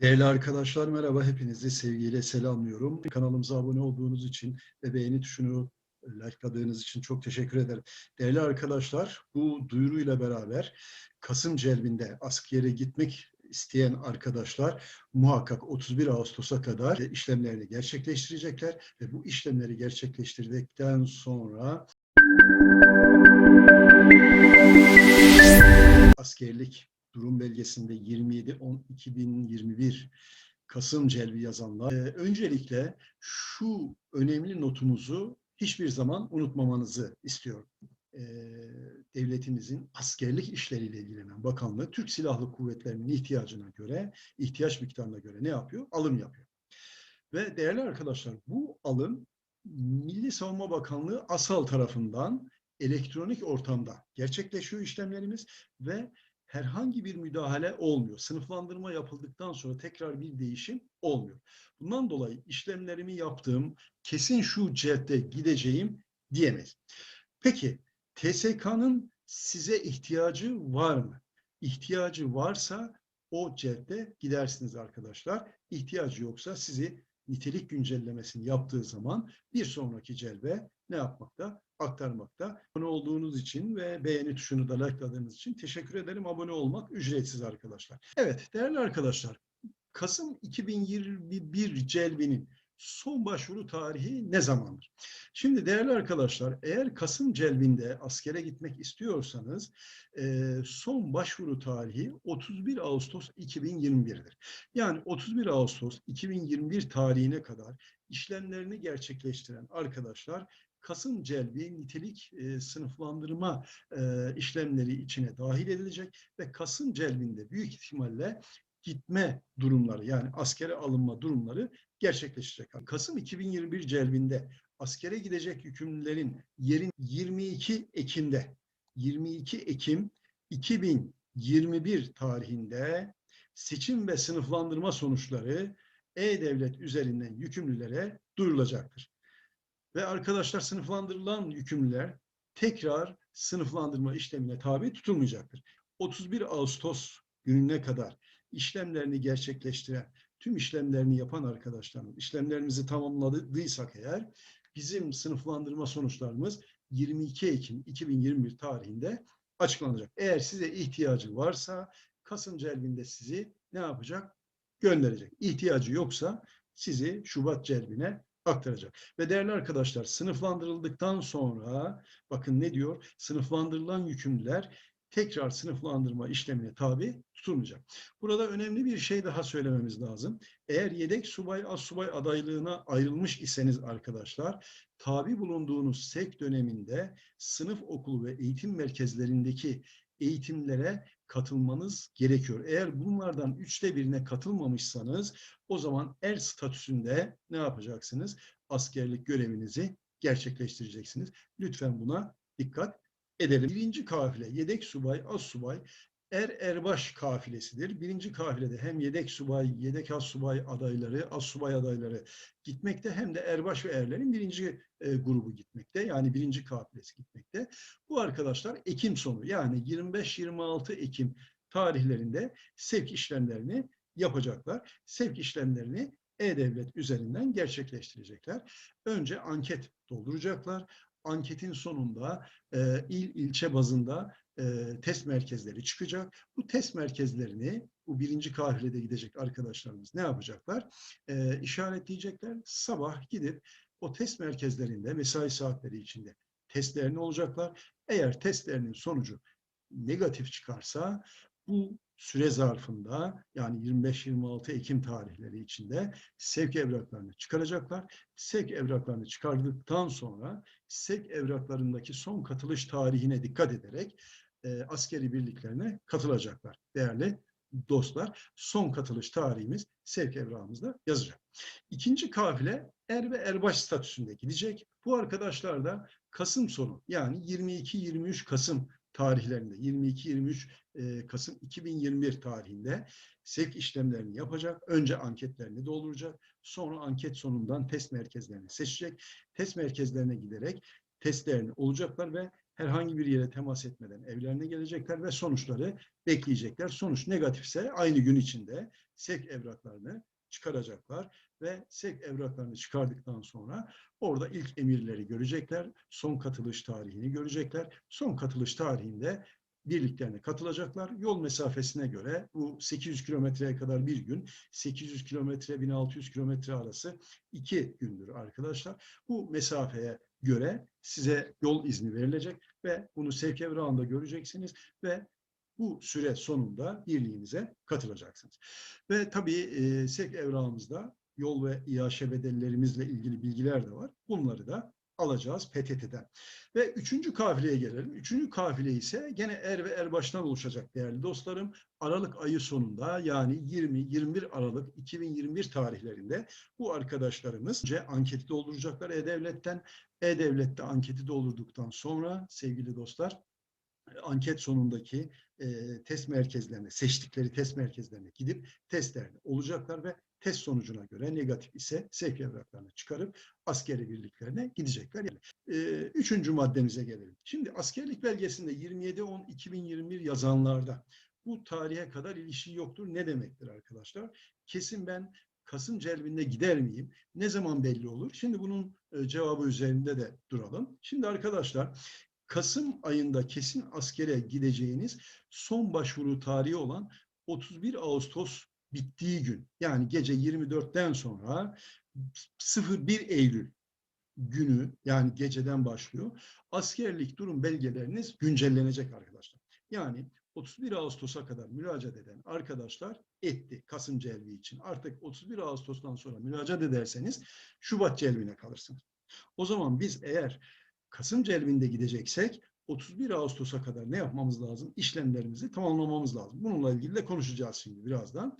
Değerli arkadaşlar merhaba hepinizi sevgiyle selamlıyorum. Kanalımıza abone olduğunuz için ve beğeni tuşunu likeladığınız için çok teşekkür ederim. Değerli arkadaşlar bu duyuruyla beraber Kasım celbinde askere gitmek isteyen arkadaşlar muhakkak 31 Ağustos'a kadar işlemlerini gerçekleştirecekler ve bu işlemleri gerçekleştirdikten sonra askerlik durum belgesinde 27-10-2021 Kasım celbi yazanlar. Ee, öncelikle şu önemli notumuzu hiçbir zaman unutmamanızı istiyorum. Ee, devletimizin askerlik işleriyle ilgilenen bakanlığı Türk Silahlı Kuvvetleri'nin ihtiyacına göre, ihtiyaç miktarına göre ne yapıyor? Alım yapıyor. Ve değerli arkadaşlar bu alım Milli Savunma Bakanlığı ASAL tarafından elektronik ortamda gerçekleşiyor işlemlerimiz ve herhangi bir müdahale olmuyor. Sınıflandırma yapıldıktan sonra tekrar bir değişim olmuyor. Bundan dolayı işlemlerimi yaptığım kesin şu cihette gideceğim diyemeyiz. Peki TSK'nın size ihtiyacı var mı? İhtiyacı varsa o cihette gidersiniz arkadaşlar. İhtiyacı yoksa sizi nitelik güncellemesini yaptığı zaman bir sonraki celbe ne yapmakta? Aktarmakta. Abone olduğunuz için ve beğeni tuşunu da likeladığınız için teşekkür ederim. Abone olmak ücretsiz arkadaşlar. Evet değerli arkadaşlar Kasım 2021 celbinin son başvuru tarihi ne zamandır? Şimdi değerli arkadaşlar eğer Kasım celbinde askere gitmek istiyorsanız e, son başvuru tarihi 31 Ağustos 2021'dir. Yani 31 Ağustos 2021 tarihine kadar işlemlerini gerçekleştiren arkadaşlar Kasım celbi nitelik e, sınıflandırma e, işlemleri içine dahil edilecek ve Kasım celbinde büyük ihtimalle gitme durumları yani askere alınma durumları gerçekleşecek. Kasım 2021 celbinde askere gidecek yükümlülerin yerin 22 Ekim'de 22 Ekim 2021 tarihinde seçim ve sınıflandırma sonuçları E-Devlet üzerinden yükümlülere duyurulacaktır. Ve arkadaşlar sınıflandırılan yükümlüler tekrar sınıflandırma işlemine tabi tutulmayacaktır. 31 Ağustos gününe kadar işlemlerini gerçekleştiren, tüm işlemlerini yapan arkadaşlarımız, işlemlerimizi tamamladıysak eğer, bizim sınıflandırma sonuçlarımız 22 Ekim 2021 tarihinde açıklanacak. Eğer size ihtiyacı varsa Kasım celbinde sizi ne yapacak? Gönderecek. İhtiyacı yoksa sizi Şubat celbine aktaracak. Ve değerli arkadaşlar sınıflandırıldıktan sonra bakın ne diyor? Sınıflandırılan yükümlüler tekrar sınıflandırma işlemine tabi tutulmayacak. Burada önemli bir şey daha söylememiz lazım. Eğer yedek subay, az subay adaylığına ayrılmış iseniz arkadaşlar, tabi bulunduğunuz SEK döneminde sınıf okulu ve eğitim merkezlerindeki eğitimlere katılmanız gerekiyor. Eğer bunlardan üçte birine katılmamışsanız o zaman er statüsünde ne yapacaksınız? Askerlik görevinizi gerçekleştireceksiniz. Lütfen buna dikkat edelim. Birinci kafile yedek subay, az subay, er erbaş kafilesidir. Birinci kafilede hem yedek subay, yedek az subay adayları, az subay adayları gitmekte hem de erbaş ve erlerin birinci e, grubu gitmekte. Yani birinci kafilesi gitmekte. Bu arkadaşlar Ekim sonu yani 25-26 Ekim tarihlerinde sevk işlemlerini yapacaklar. Sevk işlemlerini E-Devlet üzerinden gerçekleştirecekler. Önce anket dolduracaklar anketin sonunda e, il ilçe bazında e, test merkezleri çıkacak. Bu test merkezlerini bu birinci kafilede gidecek arkadaşlarımız ne yapacaklar? E, işaretleyecekler. Sabah gidip o test merkezlerinde mesai saatleri içinde testlerini olacaklar. Eğer testlerinin sonucu negatif çıkarsa bu süre zarfında yani 25-26 Ekim tarihleri içinde sevk evraklarını çıkaracaklar. Sevk evraklarını çıkardıktan sonra sevk evraklarındaki son katılış tarihine dikkat ederek e, askeri birliklerine katılacaklar. Değerli dostlar son katılış tarihimiz sevk evrağımızda yazacak. İkinci kafile er ve erbaş statüsünde gidecek. Bu arkadaşlar da Kasım sonu yani 22-23 Kasım tarihlerinde 22-23 e, Kasım 2021 tarihinde sevk işlemlerini yapacak. Önce anketlerini dolduracak. Sonra anket sonundan test merkezlerini seçecek. Test merkezlerine giderek testlerini olacaklar ve herhangi bir yere temas etmeden evlerine gelecekler ve sonuçları bekleyecekler. Sonuç negatifse aynı gün içinde sevk evraklarını çıkaracaklar ve sevk evraklarını çıkardıktan sonra orada ilk emirleri görecekler, son katılış tarihini görecekler. Son katılış tarihinde birliklerine katılacaklar. Yol mesafesine göre bu 800 kilometreye kadar bir gün, 800 kilometre 1600 kilometre arası iki gündür arkadaşlar. Bu mesafeye göre size yol izni verilecek ve bunu sevk evrağında göreceksiniz ve bu süre sonunda birliğinize katılacaksınız. Ve tabii e, sevk evrağımızda yol ve İAŞ bedellerimizle ilgili bilgiler de var. Bunları da alacağız PTT'den. Ve üçüncü kafileye gelelim. Üçüncü kafile ise gene er ve erbaştan oluşacak değerli dostlarım. Aralık ayı sonunda yani 20-21 Aralık 2021 tarihlerinde bu arkadaşlarımız önce anketi dolduracaklar E-Devlet'ten. E-Devlet'te anketi doldurduktan sonra sevgili dostlar anket sonundaki e, test merkezlerine, seçtikleri test merkezlerine gidip testlerini olacaklar ve test sonucuna göre negatif ise sevk evraklarını çıkarıp askeri birliklerine gidecekler. Yani, e, üçüncü maddemize gelelim. Şimdi askerlik belgesinde 27-10-2021 yazanlarda bu tarihe kadar ilişki yoktur. Ne demektir arkadaşlar? Kesin ben Kasım celbinde gider miyim? Ne zaman belli olur? Şimdi bunun e, cevabı üzerinde de duralım. Şimdi arkadaşlar Kasım ayında kesin askere gideceğiniz son başvuru tarihi olan 31 Ağustos bittiği gün yani gece 24'ten sonra 01 Eylül günü yani geceden başlıyor. Askerlik durum belgeleriniz güncellenecek arkadaşlar. Yani 31 Ağustos'a kadar müracaat eden arkadaşlar etti Kasım celbi için. Artık 31 Ağustos'tan sonra müracaat ederseniz Şubat celbine kalırsınız. O zaman biz eğer Kasım celbinde gideceksek 31 Ağustos'a kadar ne yapmamız lazım? İşlemlerimizi tamamlamamız lazım. Bununla ilgili de konuşacağız şimdi birazdan.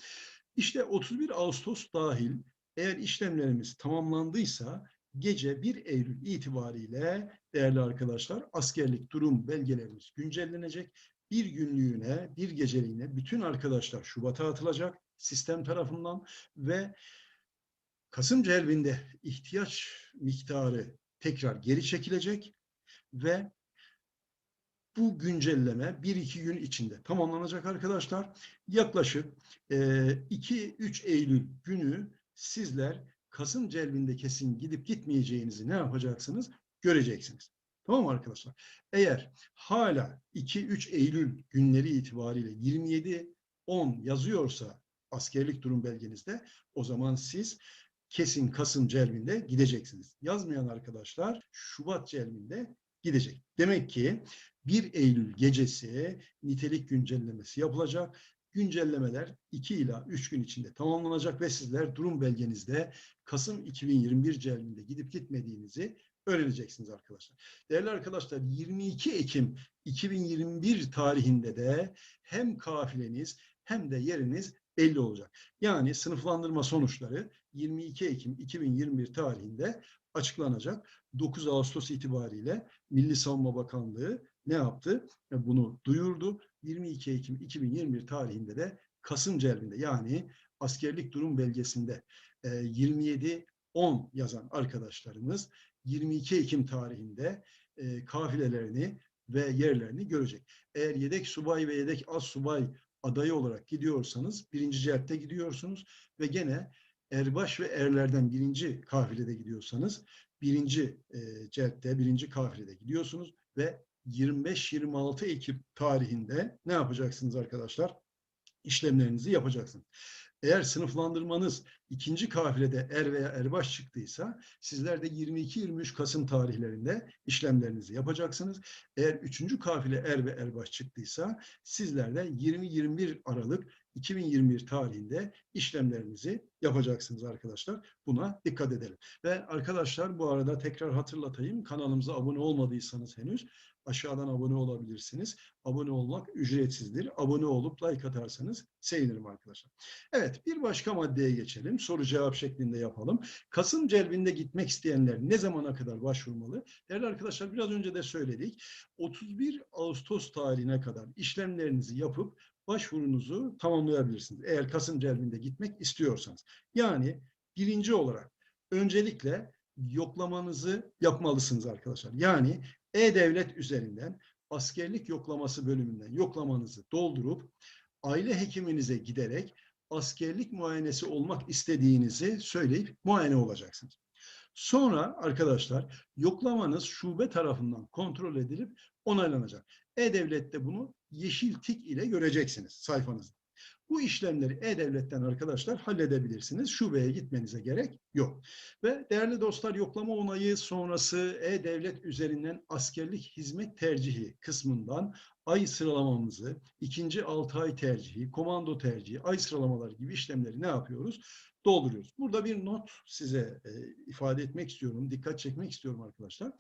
İşte 31 Ağustos dahil eğer işlemlerimiz tamamlandıysa gece 1 Eylül itibariyle değerli arkadaşlar askerlik durum belgelerimiz güncellenecek. Bir günlüğüne, bir geceliğine bütün arkadaşlar Şubat'a atılacak sistem tarafından ve Kasım celbinde ihtiyaç miktarı tekrar geri çekilecek ve bu güncelleme bir iki gün içinde tamamlanacak arkadaşlar. Yaklaşık 2-3 Eylül günü sizler Kasım celbinde kesin gidip gitmeyeceğinizi ne yapacaksınız? Göreceksiniz. Tamam mı arkadaşlar? Eğer hala 2-3 Eylül günleri itibariyle 27-10 yazıyorsa askerlik durum belgenizde o zaman siz kesin Kasım celbinde gideceksiniz. Yazmayan arkadaşlar Şubat celbinde gidecek. Demek ki 1 Eylül gecesi nitelik güncellemesi yapılacak. Güncellemeler 2 ila 3 gün içinde tamamlanacak ve sizler durum belgenizde Kasım 2021 celbinde gidip gitmediğinizi öğreneceksiniz arkadaşlar. Değerli arkadaşlar 22 Ekim 2021 tarihinde de hem kafileniz hem de yeriniz belli olacak. Yani sınıflandırma sonuçları 22 Ekim 2021 tarihinde açıklanacak. 9 Ağustos itibariyle Milli Savunma Bakanlığı ne yaptı? E, bunu duyurdu. 22 Ekim 2021 tarihinde de Kasım celbinde yani askerlik durum belgesinde 27 10 yazan arkadaşlarımız 22 Ekim tarihinde e, kafilelerini ve yerlerini görecek. Eğer yedek subay ve yedek az subay adayı olarak gidiyorsanız birinci cepte gidiyorsunuz ve gene erbaş ve erlerden birinci kafilede gidiyorsanız birinci e, cepte, birinci kafilede gidiyorsunuz ve 25-26 Ekim tarihinde ne yapacaksınız arkadaşlar? İşlemlerinizi yapacaksınız. Eğer sınıflandırmanız ikinci kafilede er veya erbaş çıktıysa sizler de 22-23 Kasım tarihlerinde işlemlerinizi yapacaksınız. Eğer üçüncü kafile er ve erbaş çıktıysa sizler de 20-21 Aralık 2021 tarihinde işlemlerinizi yapacaksınız arkadaşlar. Buna dikkat edelim. Ve arkadaşlar bu arada tekrar hatırlatayım. Kanalımıza abone olmadıysanız henüz aşağıdan abone olabilirsiniz. Abone olmak ücretsizdir. Abone olup like atarsanız sevinirim arkadaşlar. Evet bir başka maddeye geçelim. Soru cevap şeklinde yapalım. Kasım celbinde gitmek isteyenler ne zamana kadar başvurmalı? Değerli arkadaşlar biraz önce de söyledik. 31 Ağustos tarihine kadar işlemlerinizi yapıp başvurunuzu tamamlayabilirsiniz. Eğer Kasım celbinde gitmek istiyorsanız. Yani birinci olarak öncelikle yoklamanızı yapmalısınız arkadaşlar. Yani e-Devlet üzerinden askerlik yoklaması bölümünden yoklamanızı doldurup aile hekiminize giderek askerlik muayenesi olmak istediğinizi söyleyip muayene olacaksınız. Sonra arkadaşlar yoklamanız şube tarafından kontrol edilip onaylanacak. E-Devlet'te bunu yeşil tik ile göreceksiniz sayfanızda. Bu işlemleri E-Devlet'ten arkadaşlar halledebilirsiniz. Şubeye gitmenize gerek yok. Ve değerli dostlar yoklama onayı sonrası E-Devlet üzerinden askerlik hizmet tercihi kısmından ay sıralamamızı, ikinci 6 ay tercihi, komando tercihi, ay sıralamaları gibi işlemleri ne yapıyoruz? Dolduruyoruz. Burada bir not size e, ifade etmek istiyorum, dikkat çekmek istiyorum arkadaşlar.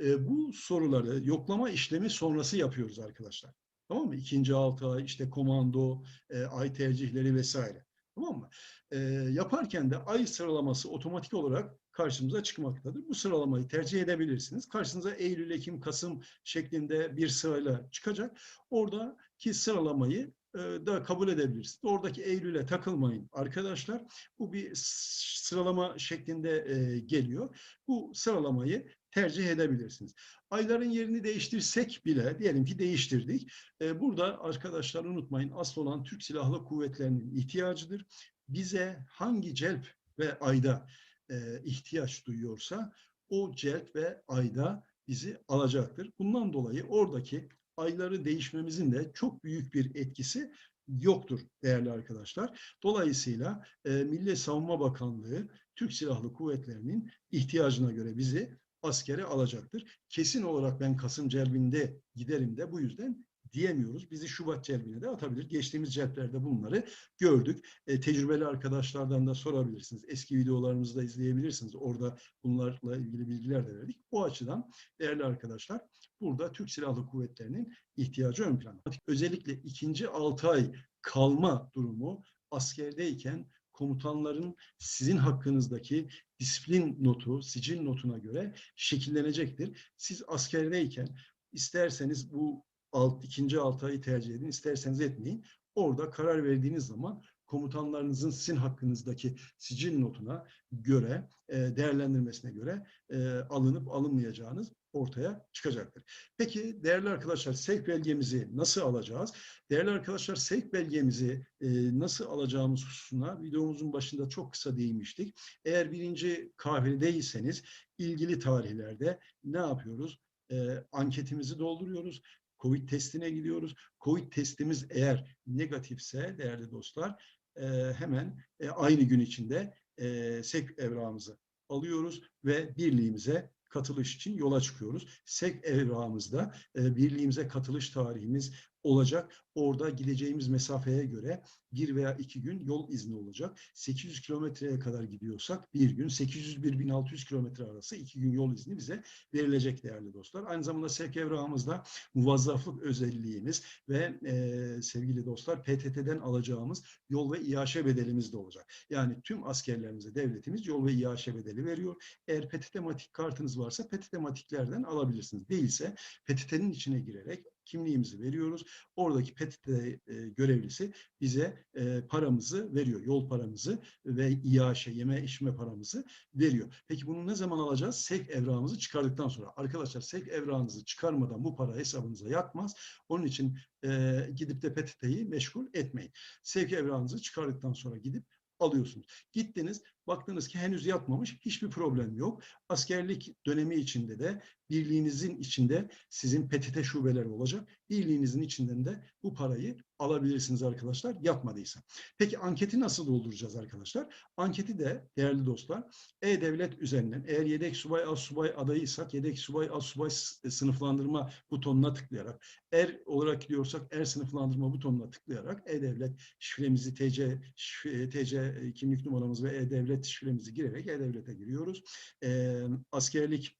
E, bu soruları yoklama işlemi sonrası yapıyoruz arkadaşlar. Tamam mı? İkinci altı ay, işte komando, e, ay tercihleri vesaire. Tamam mı? E, yaparken de ay sıralaması otomatik olarak karşımıza çıkmaktadır. Bu sıralamayı tercih edebilirsiniz. Karşınıza Eylül, Ekim, Kasım şeklinde bir sırayla çıkacak. Oradaki sıralamayı e, da kabul edebilirsiniz. Oradaki Eylül'e takılmayın arkadaşlar. Bu bir sıralama şeklinde e, geliyor. Bu sıralamayı tercih edebilirsiniz. Ayların yerini değiştirsek bile diyelim ki değiştirdik. E, burada arkadaşlar unutmayın asıl olan Türk Silahlı Kuvvetleri'nin ihtiyacıdır. Bize hangi celp ve ayda e, ihtiyaç duyuyorsa o celp ve ayda bizi alacaktır. Bundan dolayı oradaki ayları değişmemizin de çok büyük bir etkisi yoktur değerli arkadaşlar. Dolayısıyla e, Milli Savunma Bakanlığı Türk Silahlı Kuvvetleri'nin ihtiyacına göre bizi askere alacaktır. Kesin olarak ben Kasım celbinde giderim de bu yüzden diyemiyoruz. Bizi Şubat celbine de atabilir. Geçtiğimiz celplerde bunları gördük. E, tecrübeli arkadaşlardan da sorabilirsiniz. Eski videolarımızı da izleyebilirsiniz. Orada bunlarla ilgili bilgiler de verdik. O açıdan değerli arkadaşlar burada Türk Silahlı Kuvvetleri'nin ihtiyacı ön planda. Özellikle ikinci 6 ay kalma durumu askerdeyken komutanların sizin hakkınızdaki disiplin notu, sicil notuna göre şekillenecektir. Siz askerdeyken isterseniz bu alt, ikinci altı ayı tercih edin, isterseniz etmeyin. Orada karar verdiğiniz zaman komutanlarınızın sizin hakkınızdaki sicil notuna göre, e, değerlendirmesine göre e, alınıp alınmayacağınız ortaya çıkacaktır. Peki değerli arkadaşlar sevk belgemizi nasıl alacağız? Değerli arkadaşlar sevk belgemizi e, nasıl alacağımız hususuna videomuzun başında çok kısa değinmiştik. Eğer birinci kahvedeyseniz ilgili tarihlerde ne yapıyoruz? E, anketimizi dolduruyoruz. Covid testine gidiyoruz. Covid testimiz eğer negatifse değerli dostlar e, hemen e, aynı gün içinde e, SEK evrağımızı alıyoruz ve birliğimize katılış için yola çıkıyoruz. SEK evrağımızda e, birliğimize katılış tarihimiz olacak. Orada gideceğimiz mesafeye göre bir veya iki gün yol izni olacak. 800 kilometreye kadar gidiyorsak bir gün, 801-1600 kilometre arası iki gün yol izni bize verilecek değerli dostlar. Aynı zamanda sevk evrağımızda muvazzaflık özelliğimiz ve e, sevgili dostlar PTT'den alacağımız yol ve İAŞ bedelimiz de olacak. Yani tüm askerlerimize devletimiz yol ve İAŞ bedeli veriyor. Eğer PTT matik kartınız varsa PTT matiklerden alabilirsiniz. Değilse PTT'nin içine girerek kimliğimizi veriyoruz. Oradaki PTT e, görevlisi bize e, paramızı veriyor. Yol paramızı ve İAŞ, yeme içme paramızı veriyor. Peki bunu ne zaman alacağız? SEK evrağımızı çıkardıktan sonra. Arkadaşlar SEK evrağınızı çıkarmadan bu para hesabınıza yatmaz. Onun için e, gidip de PTT'yi meşgul etmeyin. SEK evrağınızı çıkardıktan sonra gidip alıyorsunuz. Gittiniz, baktınız ki henüz yatmamış, hiçbir problem yok. Askerlik dönemi içinde de birliğinizin içinde sizin PTT şubeleri olacak. Birliğinizin içinden de bu parayı alabilirsiniz arkadaşlar yatmadıysa. Peki anketi nasıl dolduracağız arkadaşlar? Anketi de değerli dostlar E-Devlet üzerinden eğer yedek subay az subay adayıysak yedek subay az subay sınıflandırma butonuna tıklayarak er olarak gidiyorsak er sınıflandırma butonuna tıklayarak E-Devlet şifremizi TC şifre, TC kimlik numaramız ve E-Devlet şifremizi girerek E-Devlet'e giriyoruz. E, askerlik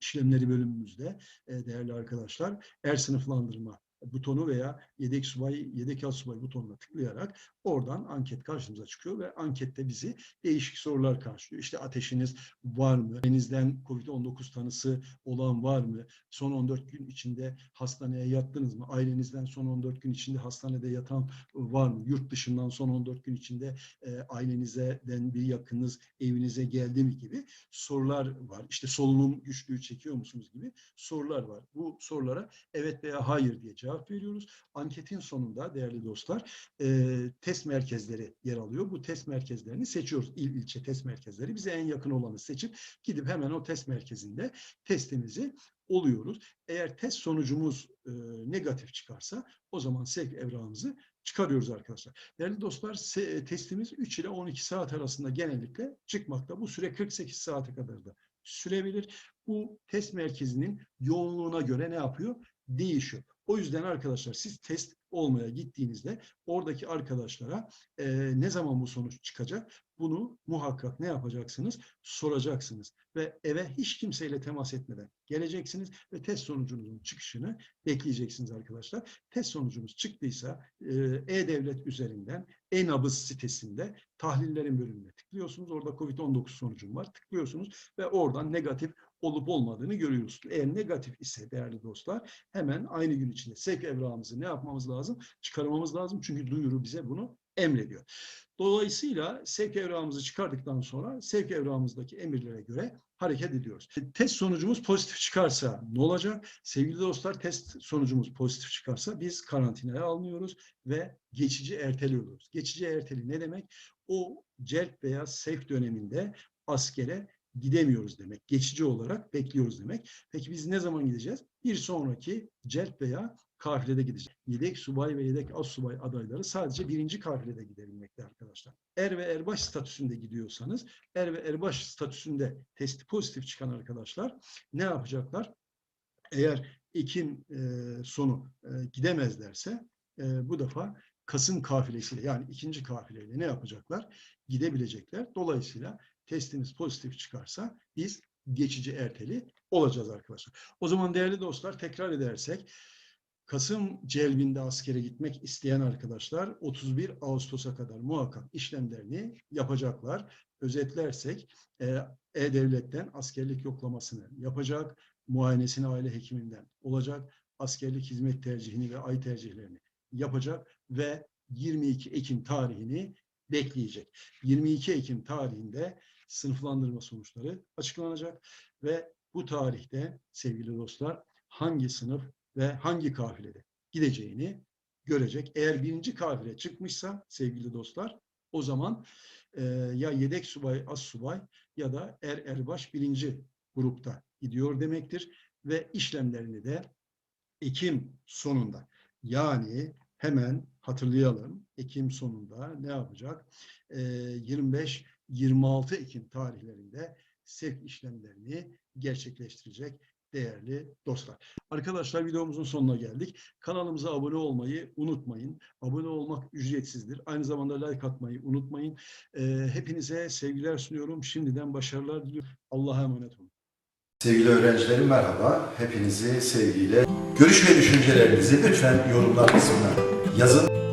işlemleri bölümümüzde e, değerli arkadaşlar er sınıflandırma butonu veya yedek subay, yedek alt subay butonuna tıklayarak oradan anket karşımıza çıkıyor ve ankette bizi değişik sorular karşılıyor. İşte ateşiniz var mı? Ailenizden COVID-19 tanısı olan var mı? Son 14 gün içinde hastaneye yattınız mı? Ailenizden son 14 gün içinde hastanede yatan var mı? Yurt dışından son 14 gün içinde e, ailenizden bir yakınız evinize geldi mi gibi sorular var. İşte solunum güçlüğü çekiyor musunuz gibi sorular var. Bu sorulara evet veya hayır diye cevap veriyoruz. Anketin sonunda değerli dostlar e, test test merkezleri yer alıyor. Bu test merkezlerini seçiyoruz. İl ilçe test merkezleri. Bize en yakın olanı seçip gidip hemen o test merkezinde testimizi oluyoruz. Eğer test sonucumuz e, negatif çıkarsa o zaman sevk evrağımızı çıkarıyoruz arkadaşlar. Değerli dostlar se- testimiz 3 ile 12 saat arasında genellikle çıkmakta. Bu süre 48 saate kadar da sürebilir. Bu test merkezinin yoğunluğuna göre ne yapıyor? Değişiyor. O yüzden arkadaşlar siz test olmaya gittiğinizde oradaki arkadaşlara e, ne zaman bu sonuç çıkacak bunu muhakkak ne yapacaksınız? Soracaksınız ve eve hiç kimseyle temas etmeden geleceksiniz ve test sonucunuzun çıkışını bekleyeceksiniz arkadaşlar. Test sonucumuz çıktıysa e-devlet üzerinden e-nabız sitesinde tahlillerin bölümüne tıklıyorsunuz. Orada COVID-19 sonucum var. Tıklıyorsunuz ve oradan negatif olup olmadığını görüyorsunuz. Eğer negatif ise değerli dostlar hemen aynı gün içinde sevk evrağımızı ne yapmamız lazım? Çıkarmamız lazım. Çünkü duyuru bize bunu emrediyor. Dolayısıyla sevk evrağımızı çıkardıktan sonra sevk evrağımızdaki emirlere göre hareket ediyoruz. E, Test sonucumuz pozitif çıkarsa ne olacak? Sevgili dostlar test sonucumuz pozitif çıkarsa biz karantinaya alınıyoruz ve geçici erteliyoruz. Geçici erteli ne demek? O celp veya sevk döneminde askere gidemiyoruz demek. Geçici olarak bekliyoruz demek. Peki biz ne zaman gideceğiz? Bir sonraki celp veya kafilede gideceğiz. Yedek subay ve yedek az subay adayları sadece birinci kafilede gidebilmekte arkadaşlar. Er ve erbaş statüsünde gidiyorsanız, er ve erbaş statüsünde testi pozitif çıkan arkadaşlar ne yapacaklar? Eğer Ekim e, sonu e, gidemezlerse e, bu defa Kasım kafilesiyle yani ikinci kafileyle ne yapacaklar? Gidebilecekler. Dolayısıyla testimiz pozitif çıkarsa biz geçici erteli olacağız arkadaşlar. O zaman değerli dostlar tekrar edersek Kasım celbinde askere gitmek isteyen arkadaşlar 31 Ağustos'a kadar muhakkak işlemlerini yapacaklar. Özetlersek e, E-Devlet'ten askerlik yoklamasını yapacak, muayenesini aile hekiminden olacak, askerlik hizmet tercihini ve ay tercihlerini yapacak ve 22 Ekim tarihini bekleyecek. 22 Ekim tarihinde sınıflandırma sonuçları açıklanacak ve bu tarihte sevgili dostlar hangi sınıf ve hangi kafilede gideceğini görecek. Eğer birinci kafile çıkmışsa sevgili dostlar o zaman e, ya yedek subay, az subay ya da er erbaş birinci grupta gidiyor demektir. Ve işlemlerini de Ekim sonunda yani hemen hatırlayalım Ekim sonunda ne yapacak? E, 25-26 Ekim tarihlerinde sevk işlemlerini gerçekleştirecek değerli dostlar. Arkadaşlar videomuzun sonuna geldik. Kanalımıza abone olmayı unutmayın. Abone olmak ücretsizdir. Aynı zamanda like atmayı unutmayın. Ee, hepinize sevgiler sunuyorum. Şimdiden başarılar diliyorum. Allah'a emanet olun. Sevgili öğrencilerim merhaba. Hepinizi sevgiyle. Görüş ve düşüncelerinizi lütfen yorumlar kısmına yazın.